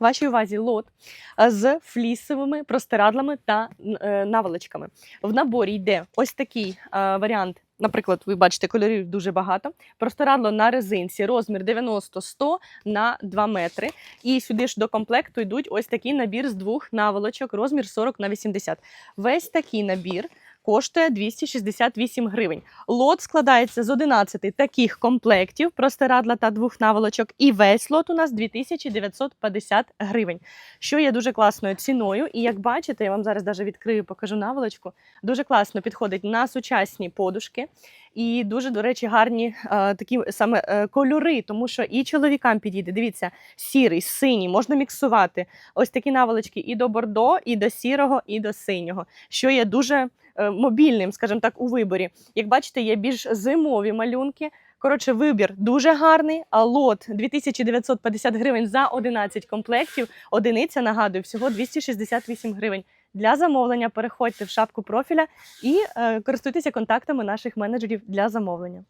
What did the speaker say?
Вашій увазі лот е, з флісовими простирадлами та е, наволочками. В наборі йде ось такий е, варіант. Наприклад, ви бачите, кольорів дуже багато. Простирадло на резинці, розмір 90-100 на 2 метри. І сюди ж до комплекту йдуть ось такий набір з двох наволочок, розмір 40 на 80. Весь такий набір коштує 268 гривень. Лот складається з 11 таких комплектів простирадла та двох наволочок, і весь лот у нас 2950 гривень, що є дуже класною ціною. І як бачите, я вам зараз даже відкрию, покажу наволочку. Дуже класно підходить на сучасні подушки. І дуже, до речі, гарні е, такі саме е, кольори, тому що і чоловікам підійде. Дивіться, сірий, синій, можна міксувати. Ось такі наволочки і до бордо, і до сірого, і до синього, що є дуже мобільним, скажімо так, у виборі. Як бачите, є більш зимові малюнки. Коротше, вибір дуже гарний. А лот 2950 гривень за 11 комплектів. Одиниця нагадую, всього 268 гривень. Для замовлення переходьте в шапку профіля і е, користуйтеся контактами наших менеджерів для замовлення.